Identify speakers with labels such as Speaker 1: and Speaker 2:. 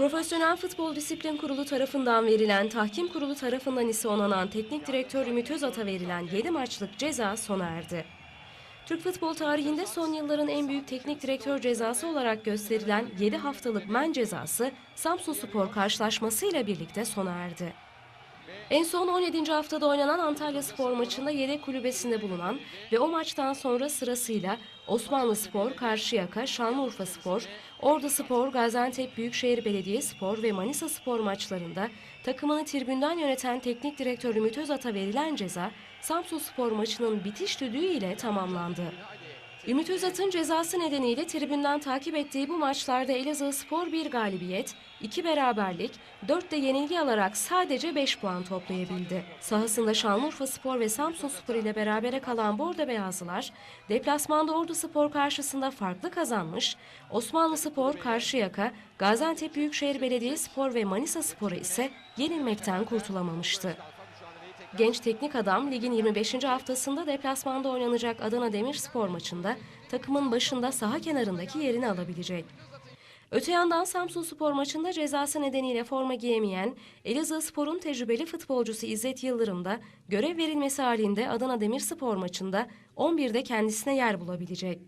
Speaker 1: Profesyonel Futbol Disiplin Kurulu tarafından verilen, tahkim kurulu tarafından ise onanan teknik direktör Ümit Özat'a verilen 7 maçlık ceza sona erdi. Türk futbol tarihinde son yılların en büyük teknik direktör cezası olarak gösterilen 7 haftalık men cezası Samsun Spor karşılaşmasıyla birlikte sona erdi. En son 17. haftada oynanan Antalya Spor maçında yedek kulübesinde bulunan ve o maçtan sonra sırasıyla Osmanlı Spor, Karşıyaka, Şanlıurfa Spor, Ordu Spor, Gaziantep Büyükşehir Belediyespor ve Manisa Spor maçlarında takımını tribünden yöneten teknik direktör Ümit Özat'a verilen ceza Samsun Spor maçının bitiş düdüğü ile tamamlandı. Ümit Özat'ın cezası nedeniyle tribünden takip ettiği bu maçlarda Elazığ Spor bir galibiyet, iki beraberlik, dört de yenilgi alarak sadece 5 puan toplayabildi. Sahasında Şanlıurfa Spor ve Samsun Spor ile berabere kalan Bordo Beyazlılar, deplasmanda Ordu Spor karşısında farklı kazanmış, Osmanlı Spor, Karşıyaka, Gaziantep Büyükşehir Belediyespor ve Manisa Spor'a ise yenilmekten kurtulamamıştı. Genç teknik adam ligin 25. haftasında deplasmanda oynanacak Adana Demirspor maçında takımın başında saha kenarındaki yerini alabilecek. Öte yandan Samsun Spor maçında cezası nedeniyle forma giyemeyen Elazığ Spor'un tecrübeli futbolcusu İzzet Yıldırım da görev verilmesi halinde Adana Demirspor maçında 11'de kendisine yer bulabilecek.